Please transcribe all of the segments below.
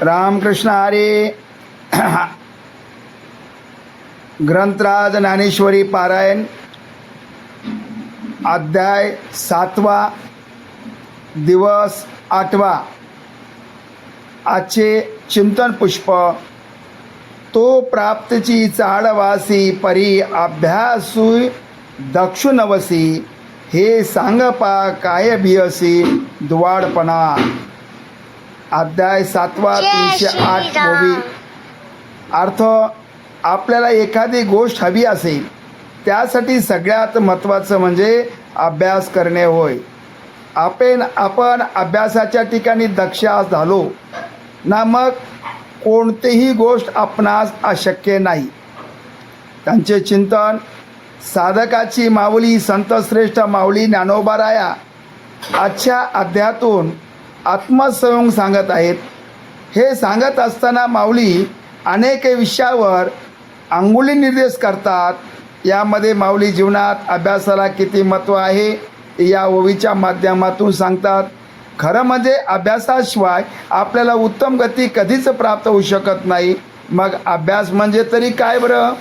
रामकृष्ण हरे। ग्रंथराज ज्ञानेश्वरी पारायण। अध्याय सातवा। दिवस आठवा। आजचे चिंतन पुष्प। तो प्राप्तची चाडवासी परी अभ्यासू दक्षुणवसी। हे सांगपा काय भियसी दुवाडपणा। अध्याय सातवा तीनशे आठ. मूवी अर्थ आपल्याला एखादी गोष्ट हवी असेल त्यासाठी सगळ्यात महत्त्वाचं म्हणजे अभ्यास करणे होय. आपण आपण अभ्यासाच्या ठिकाणी दक्ष झालो. ना मग कोणतीही गोष्ट आपणास अशक्य नाही. त्यांचे चिंतन साधकाची माऊली संतश्रेष्ठ माऊली ज्ञानोबाराया आजच्या अध्यातून आत्मसंयोग सांगत आहेत. हे सांगत असताना माऊली अनेक विषयावर अंगुली निर्देश करतात. यामध्ये माऊली जीवनात अभ्यासाला किती महत्त्व आहे या ओवीच्या माध्यमातून सांगतात. खरं म्हणजे अभ्यासाशिवाय आपल्याला उत्तम गती कधीच प्राप्त होऊ शकत नाही. मग अभ्यास म्हणजे तरी काय बरं?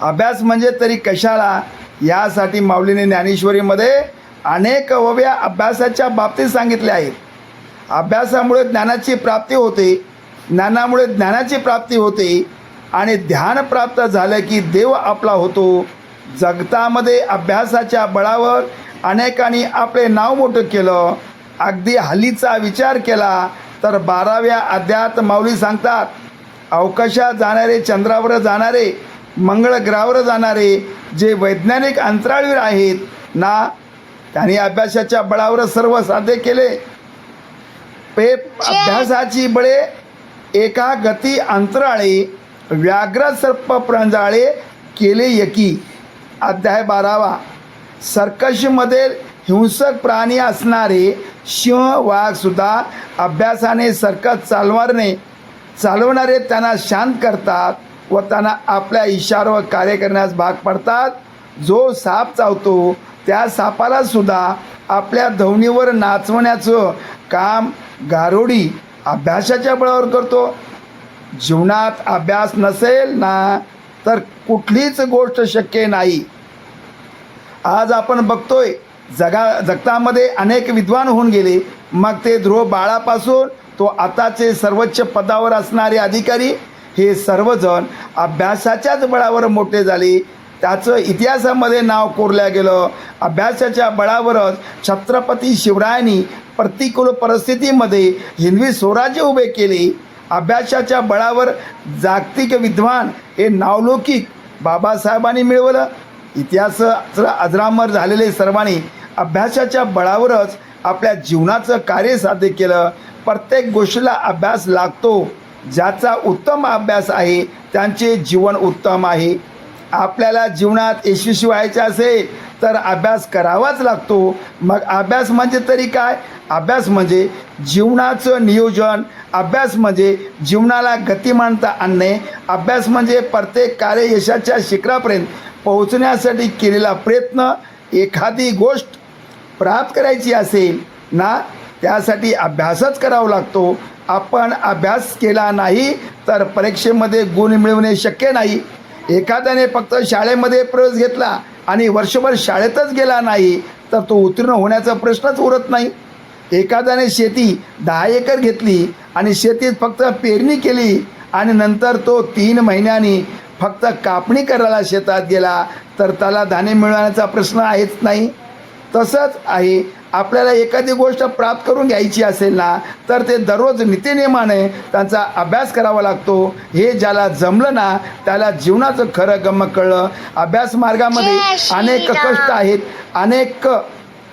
अभ्यास म्हणजे तरी कशाला? यासाठी माऊलीने ज्ञानेश्वरीमध्ये अनेक ओव्या अभ्यासाच्या बाबतीत सांगितल्या आहेत अभ्यासामुळे ज्ञानाची प्राप्ती होते ज्ञानामुळे ज्ञानाची प्राप्ती होते आणि ध्यान प्राप्त झालं की देव आपला होतो. जगतामध्ये अभ्यासाच्या बळावर अनेकांनी आपले नाव मोठं केलं. अगदी हल्लीचा विचार केला तर बाराव्या अध्यात माऊली सांगतात अवकाशात जाणारे चंद्रावर जाणारे मंगळ ग्रहावर जाणारे जे वैज्ञानिक अंतराळवीर आहेत ना त्यांनी अभ्यासाच्या बळावर सर्व साध्य केले. पे अभ्यासाची बळे एका गती अंतराळे व्याघ्र सर्प प्रंजाळे केले यकी अध्याय बारावा. सर्कशीमध्ये हिंसक प्राणी असणारे सिंह वाघसुद्धा अभ्यासाने सर्कस चालवणारे चालवणारे त्यांना शांत करतात व त्यांना आपल्या इशारावर कार्य करण्यास भाग पडतात. जो साप चावतो त्या सापाला सुद्धा आपल्या धवनीवर नाचवण्याचं काम गारोडी अभ्यासाच्या बळावर करतो. जीवनात अभ्यास नसेल ना तर कुठलीच गोष्ट शक्य नाही. आज आपण बघतोय जगा जगतामध्ये अनेक विद्वान होऊन गेले. मग ते ध्रुव बाळापासून तो आताचे सर्वोच्च पदावर असणारे अधिकारी हे सर्वजण अभ्यासाच्याच बळावर मोठे झाले. त्याचं इतिहासामध्ये नाव कोरलं गेलं. अभ्यासाच्या बळावरच छत्रपती शिवरायांनी प्रतिकूल परिस्थितीमध्ये हिंदवी स्वराज्य उभे केले. अभ्यासाच्या बळावर जागतिक विद्वान हे नावलौकिक बाबासाहेबांनी मिळवलं. इतिहासाचं अजरामर झालेले सर्वांनी अभ्यासाच्या बळावरच आपल्या जीवनाचं कार्य साध्य केलं. प्रत्येक गोष्टीला अभ्यास लागतो. ज्याचा उत्तम अभ्यास आहे त्यांचे जीवन उत्तम आहे. आपल्याला जीवनात यशस्वी व्हायचे असेल तर अभ्यास करावाच लागतो. मग अभ्यास म्हणजे तरी काय? अभ्यास म्हणजे जीवनाचं नियोजन. अभ्यास म्हणजे जीवनाला गतिमानता आणणे. अभ्यास म्हणजे प्रत्येक कार्य यशाच्या शिखरापर्यंत पोहोचण्यासाठी केलेला प्रयत्न. एखादी गोष्ट प्राप्त करायची असेल ना त्यासाठी अभ्यासच करावा लागतो. आपण अभ्यास केला नाही तर परीक्षेमध्ये गुण मिळवणे शक्य नाही. एखाद्याने फक्त शाळेमध्ये प्रवेश घेतला आणि वर्षभर शाळेतच गेला नाही तर तो उत्तीर्ण होण्याचा प्रश्नच उरत नाही. एखाद्याने शेती दहा एकर घेतली आणि शेतीत फक्त पेरणी केली आणि नंतर तो तीन महिन्यांनी फक्त कापणी करायला शेतात गेला तर त्याला धान्य मिळवण्याचा प्रश्न आहेच नाही. तसंच आहे आपल्याला एखादी गोष्ट प्राप्त करून घ्यायची असेल ना तर ते दररोज नित्यनियमाने त्यांचा अभ्यास करावा लागतो हे ज्याला जमलं ना त्याला जीवनाचं खरं गम कळलं अभ्यास मार्गामध्ये. अनेक कष्ट आहेत अनेक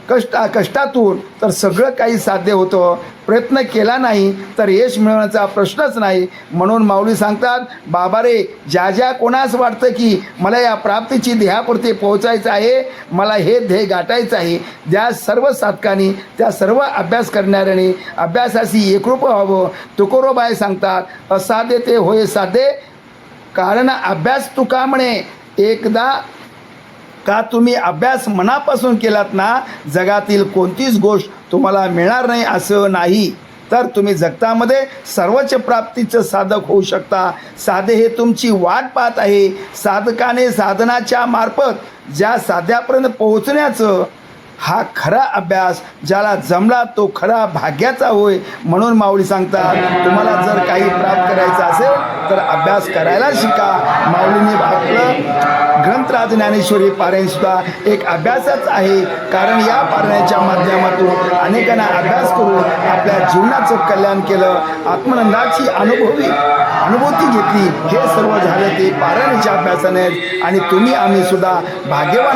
कष्ट कष्टातून तर सगळं काही साध्य होतं. प्रयत्न केला नाही तर यश मिळवण्याचा प्रश्नच नाही. म्हणून माऊली सांगतात बाबा रे ज्या ज्या कोणास वाटतं की मला या प्राप्तीची ध्येयापुरती पोहोचायचं आहे मला हे ध्येय गाठायचं आहे ज्या सर्व साधकांनी त्या सर्व अभ्यास करणाऱ्याने अभ्यासाशी एकरूप व्हावं. तुकोरोबाय सांगतात असाध्य ते होय साधे कारण अभ्यास तुका म्हणे. एकदा का तुम्ही अभ्यास मनापासून केलात ना जगातील कोणतीच गोष्ट तुम्हाला मिळणार नाही असं नाही. तर तुम्ही जगतामध्ये सर्वोच्च प्राप्तीचं साधक होऊ शकता. साधे हे तुमची वाट पाहत आहे. साधकाने साधनाच्या मार्फत ज्या साध्यापर्यंत पोहोचण्याचं हा खरा अभ्यास ज्याला जमला तो खरा भाग्याचा होय म्हणून माऊली सांगतात तुम्हाला जर काही प्राप्त करायचं असेल तर अभ्यास करायला शिका. माऊलीने आपलं ग्रंथराज ज्ञानेश्वरी पारायण सुद्धा एक अभ्यासच आहे. कारण या पारायणाच्या माध्यमातून अनेकांना अभ्यास करून आपल्या जीवनाचं कल्याण केलं आत्मनंदाची अनुभवी अनुभूती घेतली. हे सर्व झालं ते पारायणाच्या अभ्यासाने. आणि तुम्ही आम्ही सुद्धा भाग्यवान